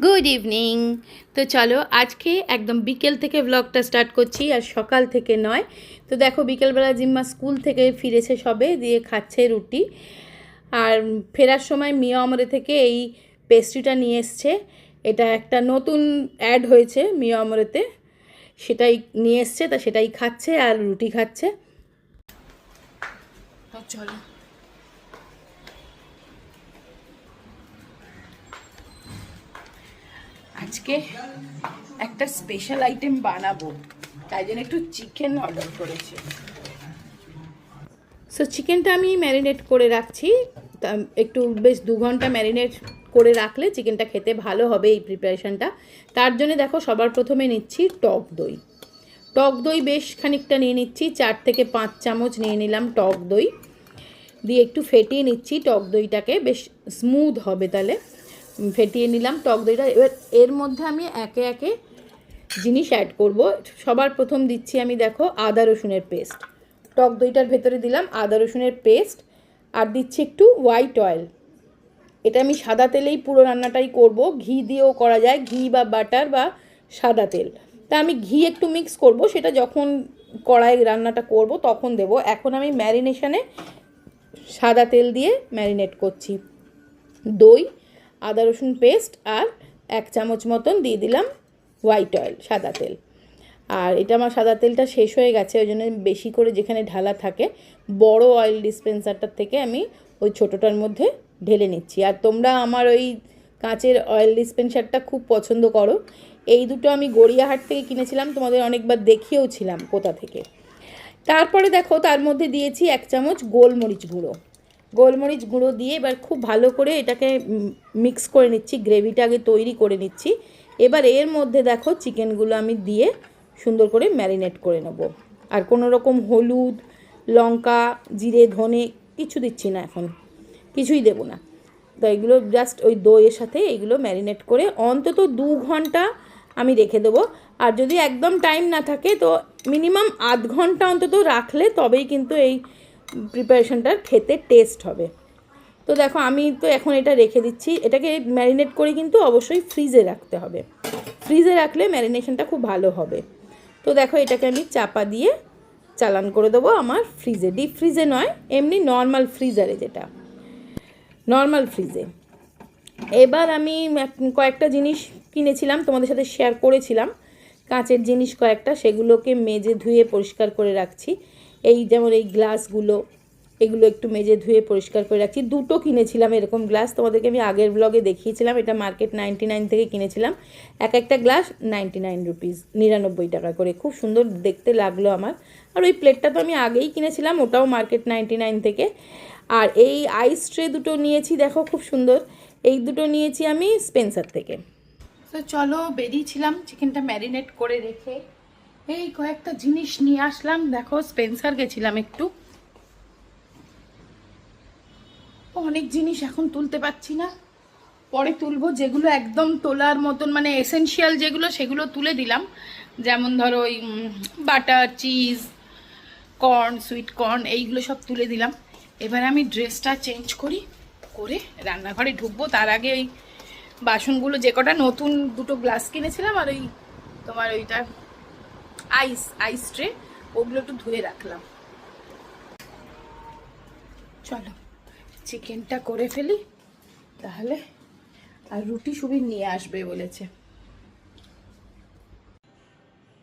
Good evening তো চলো, আজকে একদম বিকেল থেকে ব্লগটা স্টার্ট করছি, আর সকাল থেকে নয়। তো দেখো, বিকেলবেলা জিম্মা স্কুল থেকে ফিরেছে সবে, দিয়ে খাচ্ছে রুটি। আর ফেরার সময় মিয়া আমরে থেকে এই পেস্ট্রিটা নিয়ে এসছে। এটা একটা নতুন অ্যাড হয়েছে মিয়া আমরেতে সেটাই নিয়ে এসছে, তা সেটাই খাচ্ছে আর রুটি খাচ্ছে। চলো। আজকে একটা স্পেশাল আইটেম বানাবো। তাই জন্য একটু চিকেন অর্ডার করেছি। সো চিকেনটা আমি ম্যারিনেট করে রাখছি। একটু বেশ দু ঘণ্টা ম্যারিনেট করে রাখলে চিকেনটা খেতে ভালো হবে এই প্রিপারেশনটা তার জন্য দেখো, সবার প্রথমে নিচ্ছি টক দই। টক দই বেশ খানিকটা নিয়ে নিচ্ছি, চার থেকে পাঁচ চামচ নিয়ে নিলাম টক দই। দিয়ে একটু ফেটিয়ে নিচ্ছি টক দইটাকে, বেশ স্মুথ হবে তাহলে। ফেটিয়ে নিলাম, টক দইটা। এবার এর মধ্যে আমি একে একে জিনিস অ্যাড করব। সবার প্রথম দিচ্ছি আমি, দেখো, আদা রসুনের পেস্ট টক দইটার ভেতরে দিলাম আদা রসুনের পেস্ট আর দিচ্ছি একটু হোয়াইট অয়েল এটা আমি সাদা তেলেই পুরো রান্নাটাই করব। ঘি দিয়েও করা যায়, ঘি বা বাটার বা সাদা তেল। তা আমি ঘি একটু মিক্স করব, সেটা যখন কড়াই রান্নাটা করব তখন দেব। এখন আমি ম্যারিনেশনে সাদা তেল দিয়ে ম্যারিনেট করছি। দই আদা, রসুন পেস্ট আর এক চামচ মতন দিয়ে দিলাম হোয়াইট অয়েল সাদা তেল। আর এটা আমার সাদা তেলটা শেষ হয়ে গেছে, ওই জন্য বেশি করে যেখানে ঢালা থাকে, বড় অয়েল ডিসপেন্সারটার থেকে আমি ওই ছোটোটার মধ্যে ঢেলে নিচ্ছি। আর তোমরা আমার ওই কাঁচের অয়েল ডিসপেন্সারটা খুব পছন্দ করো। এই দুটো আমি গড়িয়াহাট থেকে কিনেছিলাম, তোমাদের অনেকবার দেখিয়েও ছিলাম কোথা থেকে। তারপরে দেখো, তার মধ্যে দিয়েছি এক চামচ গোলমরিচ গুঁড়ো। গোলমরিচ গুঁড়ো দিয়ে এবার খুব ভালো করে এটাকে মিক্স করে নিচ্ছি গ্রেভিটা আগে তৈরি করে নিচ্ছি। এবার এর মধ্যে দেখো চিকেনগুলো আমি দিয়ে সুন্দর করে ম্যারিনেট করে নেব। আর কোনো রকম হলুদ, লঙ্কা, জিরে, ধনে কিছু দিচ্ছি না এখন, কিছুই দেবো না। তো এগুলো জাস্ট ওই দইয়ের সাথে এগুলো ম্যারিনেট করে অন্তত দু ঘণ্টা আমি রেখে দেবো। আর যদি একদম টাইম না থাকে তো মিনিমাম আধ ঘণ্টা অন্তত রাখলে তবেই কিন্তু এই প্রিপারেশনটার খেতে টেস্ট হবে। তো দেখো, আমি তো এখন এটা রেখে দিচ্ছি। এটাকে ম্যারিনেট করে কিন্তু অবশ্যই ফ্রিজে রাখতে হবে। ফ্রিজে রাখলে ম্যারিনেশনটা খুব ভালো হবে। তো দেখো, এটাকে আমি চাপা দিয়ে চালান করে দেবো আমার ফ্রিজে ডিপ ফ্রিজে নয়, এমনি নর্মাল ফ্রিজারে যেটা। নর্মাল ফ্রিজে এবার আমি কয়েকটা জিনিস কিনেছিলাম, তোমাদের সাথে শেয়ার করেছিলাম। কাঁচের জিনিস কয়েকটা, সেগুলোকে মেজে ধুয়ে পরিষ্কার করে রাখছি। এই যেমন এই গ্লাসগুলো, এগুলো একটু মেজে ধুয়ে পরিষ্কার করে রাখছি। দুটো কিনেছিলাম এরকম গ্লাস, তোমাদেরকে আমি আগের ব্লগে দেখিয়েছিলাম, এটা মার্কেট নাইনটি নাইন থেকে কিনেছিলাম। এক একটা গ্লাস নাইনটি নাইন রুপিস নিরানব্বই টাকা করে। খুব সুন্দর দেখতে লাগল আমার। আর ওই প্লেটটা তো আমি আগেই কিনেছিলাম, ওটাও মার্কেট নাইনটি নাইন থেকে। আর এই আইস ট্রে দুটো নিয়েছি, দেখো খুব সুন্দর। এই দুটো নিয়েছি আমি স্পেন্সার থেকে। তো চলো বেরিয়েছিলাম চিকেনটা ম্যারিনেট করে রেখে। এই কয়েকটা জিনিস নিয়ে আসলাম। দেখো স্পেন্সার গেছিলাম একটু। অনেক জিনিস এখন তুলতে পারছি না। পরে তুলবো, যেগুলো একদম তোলার মতন মানে এসেনশিয়াল যেগুলো, সেগুলো তুলে দিলাম। যেমন ধরো ওই butter cheese corn sweet corn এইগুলো সব তুলে দিলাম। এবার আমি ড্রেসটা চেঞ্জ করি, করে রান্নাঘরে ঢুকবো। তার আগে ওই বাসনগুলো যে কটা নতুন দুটো গ্লাস কিনেছিলাম, আর ওই তোমার ওইটা আইস আইস ট্রে ওগুলো একটু ধুয়ে রাখলাম। চলো চিকেনটা করে ফেলি, তাহলে আর রুটি সুবির নিয়ে আসবে বলেছে।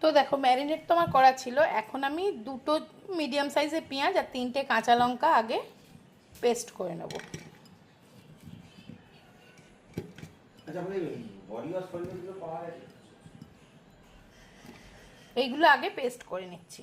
তো দেখো ম্যারিনেট তো আমার করা ছিল। এখন আমি দুটো মিডিয়াম সাইজের পেঁয়াজ আর তিনটে কাঁচা লঙ্কা আগে পেস্ট করে নেব। এইগুলো আগে পেস্ট করে নিচ্ছি।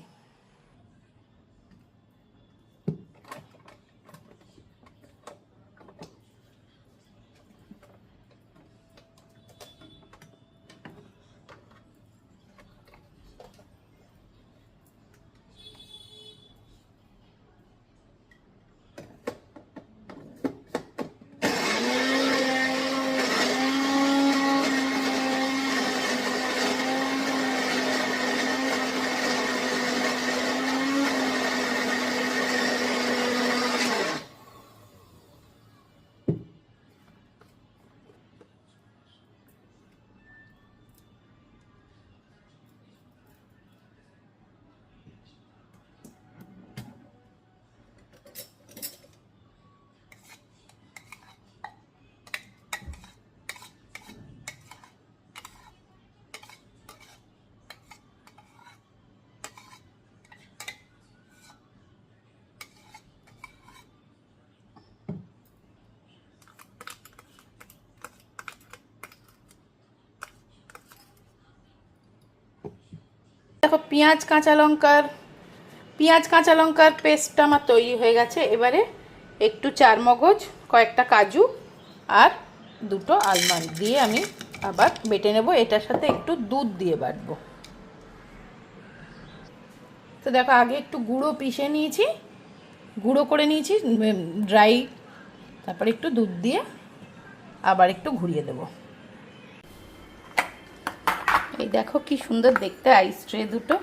পেঁয়াজ, কাঁচা লঙ্কার, পেঁয়াজ, কাঁচা লঙ্কার পেস্টটা আমার তৈরি হয়ে গেছে। এবারে একটু চার মগজ, কয়েকটা কাজু আর দুটো আলমন্ড দিয়ে আমি আবার বেটে নেব। এটার সাথে একটু দুধ দিয়ে বাটবো। তো দেখো, আগে একটু গুঁড়ো পিষে নিয়েছি। গুঁড়ো করে নিয়েছি ড্রাই তারপর একটু দুধ দিয়ে আবার একটু ঘুরিয়ে দেব। এই দেখো কি সুন্দর দেখতে আইস ট্রে দুটো।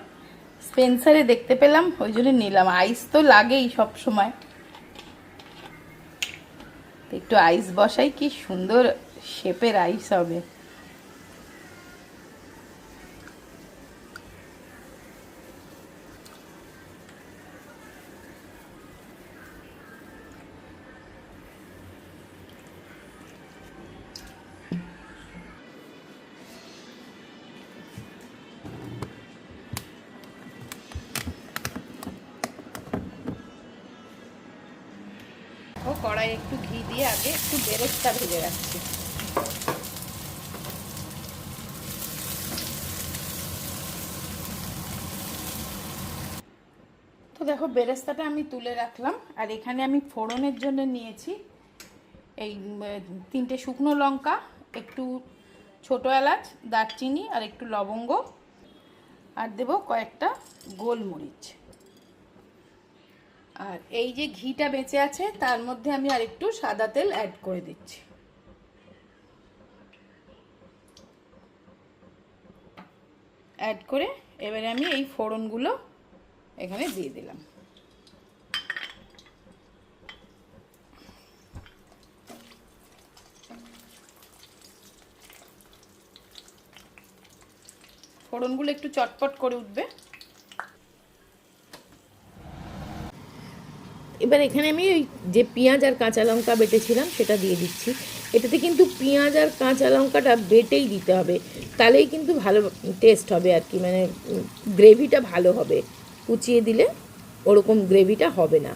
স্পেন্সারে দেখতে পেলাম, ওই জন্য নিলাম। আইস তো লাগেই সব সময় একটু আইস বসাই, কি সুন্দর শেপের আইস হবে। কড়াই একটু ঘি দিয়ে আগে একটু বেরেস্তা ভেজে রাখছি। তো দেখো, বেরেস্তাটা আমি তুলে রাখলাম, আর এখানে আমি ফোড়নের জন্য নিয়েছি এই তিনটে শুকনো লঙ্কা, একটু ছোটো এলাচ, দারচিনি আর একটু লবঙ্গ, আর দেব কয়েকটা গোলমরিচ। আর এই যে ঘিটা বেঁচে আছে, তার মধ্যে আমি আর একটু সাদা তেল অ্যাড করে দিচ্ছি। অ্যাড করে এবারে আমি এই ফোড়নগুলো এখানে দিয়ে দিলাম। ফোড়নগুলো একটু চটপট করে উঠবে। এবার এখানে আমি ওই যে পেঁয়াজ আর কাঁচা লঙ্কা বেটেছিলাম, সেটা দিয়ে দিচ্ছি। এটাতে কিন্তু পেঁয়াজ আর কাঁচা লঙ্কাটা বেটেই দিতে হবে। তাহলেই কিন্তু ভালো টেস্ট হবে আর কি মানে গ্রেভিটা ভালো হবে। কুচিয়ে দিলে ওরকম গ্রেভিটা হবে না।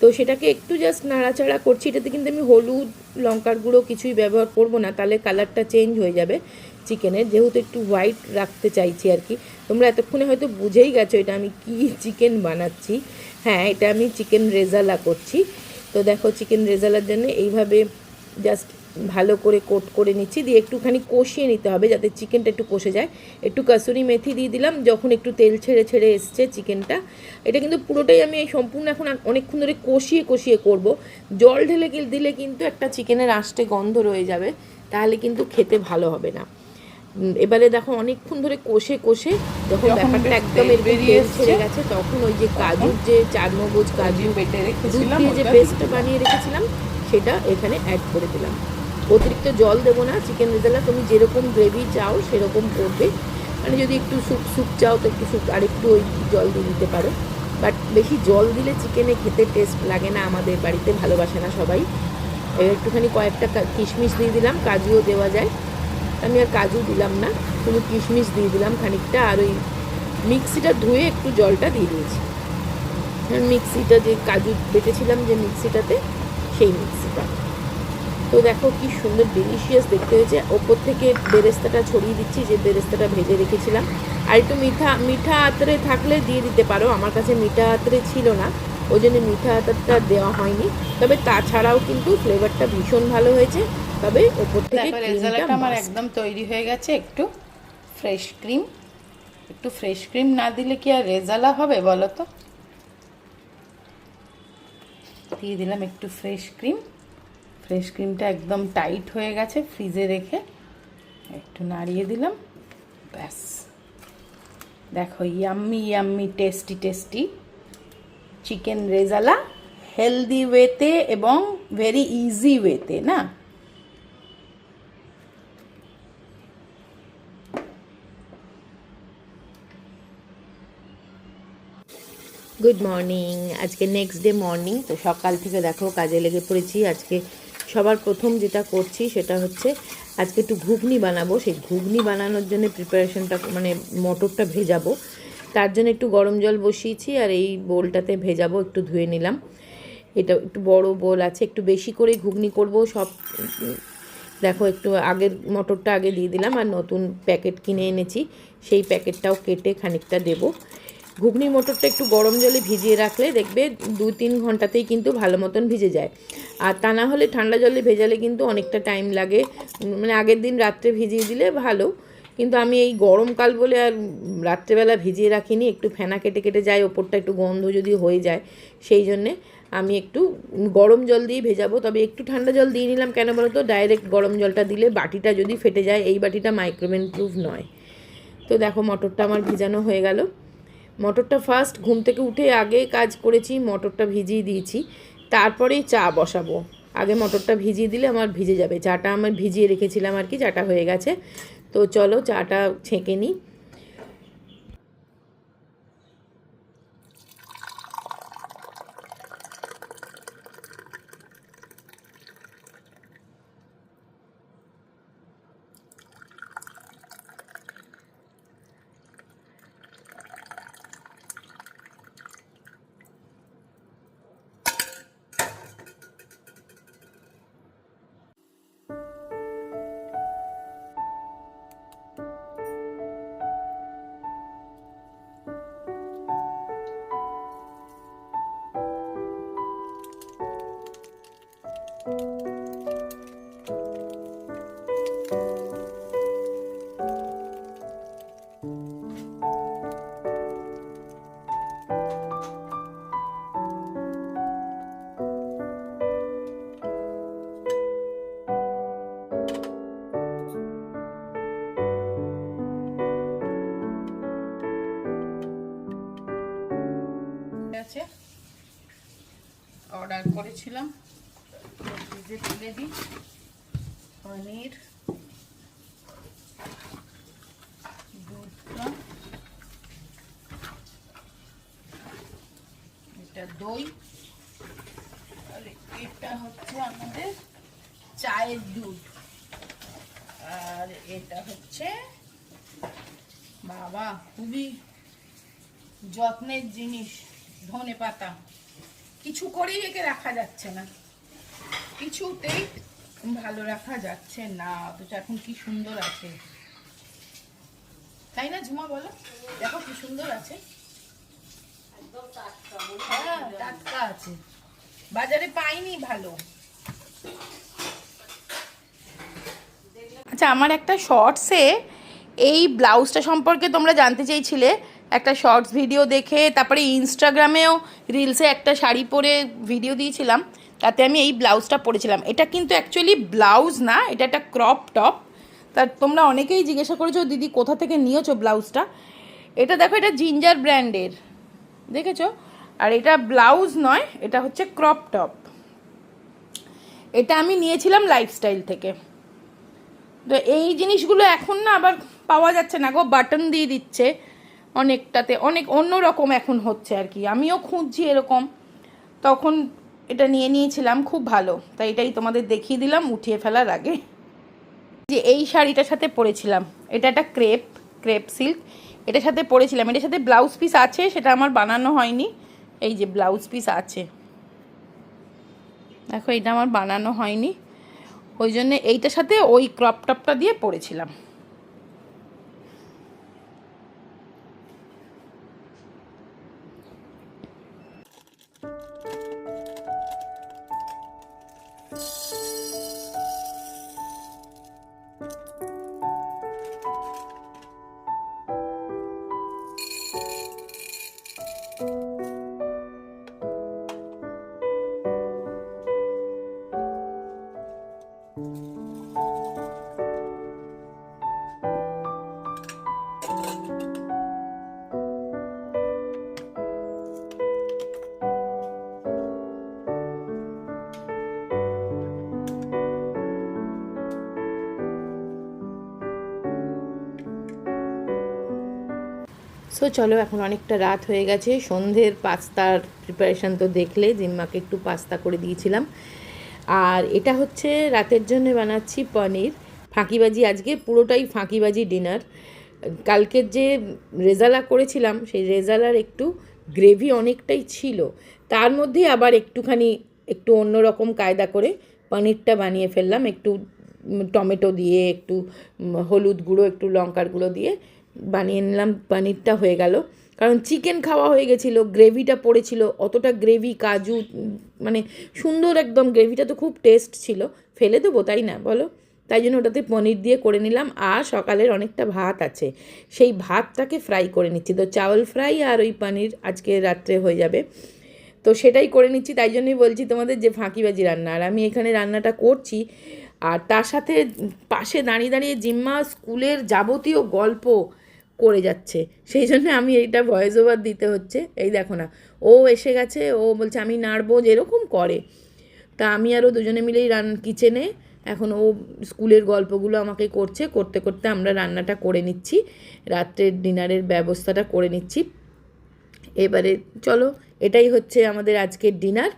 তো সেটাকে একটু জাস্ট নাড়াচাড়া করছি। এটাতে কিন্তু আমি হলুদ, লঙ্কার গুঁড়ো কিছুই ব্যবহার করব না, তাহলে কালারটা চেঞ্জ হয়ে যাবে। চিকেনের যেহেতু একটু হোয়াইট রাখতে চাইছি আর কি, তোমরা এতক্ষণে হয়তো বুঝেই গেছো এটা আমি কি চিকেন বানাচ্ছি। হ্যাঁ এটা আমি চিকেন রেজালা করছি। তো দেখো চিকেন রেজালার জন্য এইভাবে জাস্ট ভালো করে কোট করে নিচ্ছি, দিয়ে একটুখানি কষিয়ে নিতে হবে যাতে চিকেনটা একটু কষে যায়। একটু কাসুরি মেথি দিয়ে দিলাম, যখন একটু তেল ছেড়ে ছেড়ে এসছে চিকেনটা এটা কিন্তু পুরোটাই আমি এই সম্পূর্ণ এখন অনেকক্ষণ ধরে কষিয়ে কষিয়ে করব। জল ঢেলে দিলে কিন্তু একটা চিকেনের আষ্টে গন্ধ রয়ে যাবে, তাহলে কিন্তু খেতে ভালো হবে না। এবারে দেখো অনেকক্ষণ ধরে কষে কষে যখন ব্যাপারটা একদম ছেড়ে গেছে তখন ওই যে কাজুর যে চার মগজ কাজু বেটে রেখেছিলাম যে পেস্টটা বানিয়ে রেখেছিলাম সেটা এখানে অ্যাড করে দিলাম। অতিরিক্ত জল দেবো না চিকেন রেজালা তুমি যেরকম গ্রেভি চাও সেরকম করবে। মানে যদি একটু স্যুপ স্যুপ চাও তো একটু স্যুপ আর একটু ওই জল দিয়ে দিতে পারো। বাট বেশি জল দিলে চিকেনে খেতে টেস্ট লাগে না আমাদের বাড়িতে ভালোবাসে না সবাই। এবার একটুখানি কয়েকটা কিশমিশ দিয়ে দিলাম কাজুও দেওয়া যায়। আমি আর কাজু দিলাম না, শুধু কিশমিশ দিয়ে দিলাম খানিকটা, আর ওই মিক্সিটা ধুয়ে একটু জলটা দিয়ে দিয়েছি। মিক্সিটা যে কাজু বেটেছিলাম যে মিক্সিটাতে, সেই মিক্সিটা। তো দেখো কি সুন্দর ডেলিশিয়াস দেখতে হয়েছে। ওপর থেকে বেরেস্তাটা ছড়িয়ে দিচ্ছি, যে বেরেস্তাটা ভেজে রেখেছিলাম। আর একটু মিঠা মিঠা আতরে থাকলে দিয়ে দিতে পারো, আমার কাছে মিঠা আতরে ছিল না, ওই জন্য মিঠা আতরটা দেওয়া হয়নি। তবে তাছাড়াও কিন্তু ফ্লেভারটা ভীষণ ভালো হয়েছে। তবে ওপর থেকে রেজাল্টটা আমার একদম তৈরি হয়ে গেছে একটু ফ্রেশ ক্রিম একটু ফ্রেশ ক্রিম না দিলে কি আর রেজালা হবে বলো তো? দিয়ে দিলাম একটু ফ্রেশ ক্রিম ফ্রেশ ক্রিমটা একদম টাইট হয়ে গেছে ফ্রিজে রেখে। একটু নাড়িয়ে দিলাম ব্যাস। দেখো yummy yummy tasty tasty chicken rezala healthy ওয়েতে এবং ভেরি ইজি ওয়েতে না? গুড মর্নিং আজকে নেক্সট ডে মর্নিং তো সকাল থেকে দেখো কাজে লেগে পড়েছি। আজকে সবার প্রথম যেটা করছি সেটা হচ্ছে আজকে একটু ঘুগনি বানাবো। সেই ঘুগনি বানানোর জন্য প্রিপারেশনটা মানে মটরটা ভেজাবো। তার জন্য একটু গরম জল বসিয়েছি আর এই বোলটাতে ভেজাবো, একটু ধুয়ে নিলাম। এটা একটু বড় বোল আছে, একটু বেশি করে ঘুগনি করব। সব, দেখো একটু আগের মটরটা আগে দিয়ে দিলাম আর নতুন প্যাকেট কিনে এনেছি। সেই প্যাকেটটাও কেটে খানিকটা দেবো। ঘুগনি মটরটা একটু গরম জলে ভিজিয়ে রাখলে দেখবে দু তিন ঘন্টাতেই কিন্তু ভালো মতন ভিজে যায়। আর তা না হলে ঠান্ডা জলে ভেজালে কিন্তু অনেকটা টাইম লাগে। মানে আগের দিন রাত্রে ভিজিয়ে দিলে ভালো। কিন্তু আমি এই গরমকাল বলে আর রাত্রেবেলা ভিজিয়ে রাখিনি, একটু ফেনা কেটে কেটে যায়, ওপরটা একটু গন্ধ যদি হয়ে যায়, সেই জন্যে আমি একটু গরম জল দিয়ে ভেজাবো। তবে একটু ঠান্ডা জল দিয়ে নিলাম কেন বলো তো ডাইরেক্ট গরম জলটা দিলে বাটিটা যদি ফেটে যায়, এই বাটিটা মাইক্রোওয়েভ প্রুফ নয়। তো দেখো মটরটা আমার ভিজানো হয়ে গেল। মটরটা ফার্স্ট ঘুম থেকে উঠে আগে কাজ করেছি, মটরটা ভিজিয়ে দিয়েছি, তারপরেই চা বসাবো। আগে মটরটা ভিজিয়ে দিলে আমার ভিজে যাবে। চাটা আমার ভিজিয়ে রেখেছিলাম আর কি, চাটা হয়ে গেছে। তো চলো চাটা ছেঁকে নিই। করেছিলাম। ফ্রিজে তুলে দিই। পনির, দুধটা, এটা দই। আর এটা হচ্ছে আমাদের চায়ের দুধ। আর এটা হচ্ছে বাবা, খুবই যত্নের জিনিস ধনে পাতা কিছু করেই একে রাখা যাচ্ছে না। কিছুতেই ভালো রাখা যাচ্ছে না। অথচ এখন কি সুন্দর আছে। তাই না ঝুমা বলো? দেখো কি সুন্দর আছে। হ্যাঁ টাটকা আছে। বাজারে পাইনি ভালো। আচ্ছা আমার একটা শর্টসে এই ব্লাউজটা সম্পর্কে তোমরা জানতে চেয়েছিলে। একটা শর্টস ভিডিও দেখে, তারপরে ইনস্টাগ্রামেও রিলসে একটা শাড়ি পরে ভিডিও দিয়েছিলাম, তাতে আমি এই ব্লাউজটা পরেছিলাম। এটা কিন্তু অ্যাকচুয়ালি ব্লাউজ না, এটা একটা ক্রপ টপ তা তোমরা অনেকেই জিজ্ঞাসা করেছ, দিদি, কোথা থেকে নিয়েছো ব্লাউজটা এটা দেখো, এটা জিঞ্জার ব্র্যান্ডের দেখেছ? আর এটা ব্লাউজ নয়, এটা হচ্ছে ক্রপ টপ এটা আমি নিয়েছিলাম লাইফস্টাইল থেকে। তো এই জিনিসগুলো এখন না আবার পাওয়া যাচ্ছে না গো বাটন দিয়ে দিচ্ছে। অনেকটাতে, অনেক অন্য রকম এখন হচ্ছে আর কি। আমিও খুঁজছি এরকম। তখন এটা নিয়ে নিয়েছিলাম, খুব ভালো। তাই এটাই তোমাদের দেখিয়ে দিলাম, উঠিয়ে ফেলার আগে। যে এই শাড়িটার সাথে পরেছিলাম। এটা একটা ক্রেপ ক্রেপ সিল্ক। এটার সাথে পরেছিলাম। এটার সাথে ব্লাউজ পিস আছে, সেটা আমার বানানো হয়নি। এই যে ব্লাউজ পিস আছে। দেখো, এটা আমার বানানো হয়নি। ওই জন্য এইটার সাথে ওই ক্রপ টপটা দিয়ে পরেছিলাম। সো চলো, এখন অনেকটা রাত হয়ে গেছে। সন্ধ্যের পাস্তার প্রিপারেশান তো দেখলে, জিম্মাকে একটু পাস্তা করে দিয়েছিলাম। আর এটা হচ্ছে রাতের জন্য বানাচ্ছি পনির। ফাঁকিবাজি আজকে, পুরোটাই ফাঁকিবাজি ডিনার কালকের যে রেজালা করেছিলাম, সেই রেজালার একটু গ্রেভি অনেকটাই ছিল। তার মধ্যে আবার একটুখানি একটু অন্যরকম কায়দা করে পনিরটা বানিয়ে ফেললাম। একটু টমেটো দিয়ে, একটু হলুদ গুঁড়ো, একটু লঙ্কার গুঁড়ো দিয়ে বানিয়ে নিলাম, পনিরটা হয়ে গেল। কারণ চিকেন খাওয়া হয়ে গেছিল গ্রেভিটা পড়েছিল, অতটা গ্রেভি কাজু মানে সুন্দর একদম গ্রেভিটা তো খুব টেস্ট ছিল। ফেলে দেবো, তাই না? বলো। তাই জন্য ওটাতে পনির দিয়ে করে নিলাম। আর সকালের অনেকটা ভাত আছে। সেই ভাতটাকে ফ্রাই করে নিচ্ছি। তো চাওয়াল ফ্রাই আর ওই পনির আজকে রাত্রে হয়ে যাবে। তো সেটাই করে নিচ্ছি। তাই জন্যই বলছি তোমাদের যে ফাঁকিবাজি রান্না। আর আমি এখানে রান্নাটা করছি। আর তার সাথে পাশে দাঁড়িয়ে দাঁড়িয়ে জিম্মা স্কুলের যাবতীয় গল্প করে যাচ্ছে। সেই জন্য আমি এইটা ভয়েস ওভার দিতে হচ্ছে। এই দেখো না, ও এসে গেছে, ও বলছে আমি নাড়বো, যেরকম করে। তা আমি আরও দুজনে মিলেই রান কিচেনে এখন ও স্কুলের গল্পগুলো আমাকে করছে, করতে করতে আমরা রান্নাটা করে নিচ্ছি, রাত্রের ডিনারের ব্যবস্থাটা করে নিচ্ছি। এবারে চলো, এটাই হচ্ছে আমাদের আজকের ডিনার।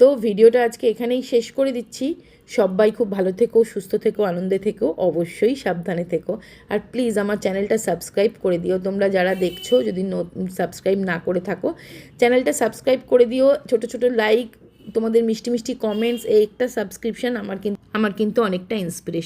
তো ভিডিওটা আজকে এখানেই শেষ করে দিচ্ছি। সবাই খুব ভালো থেকো, সুস্থ থেকো, আনন্দে থেকো, অবশ্যই সাবধানে থেকো। আর প্লিজ আমার চ্যানেলটা সাবস্ক্রাইব করে দিও। তোমরা যারা দেখছ, যদি সাবস্ক্রাইব না করে থাকো, চ্যানেলটা সাবস্ক্রাইব করে দিও। ছোট ছোট লাইক তোমাদের মিষ্টি মিষ্টি কমেন্টস এই একটা সাবস্ক্রিপশান আমার কিন্তু আমার কিন্তু অনেকটা ইন্সপিরেশন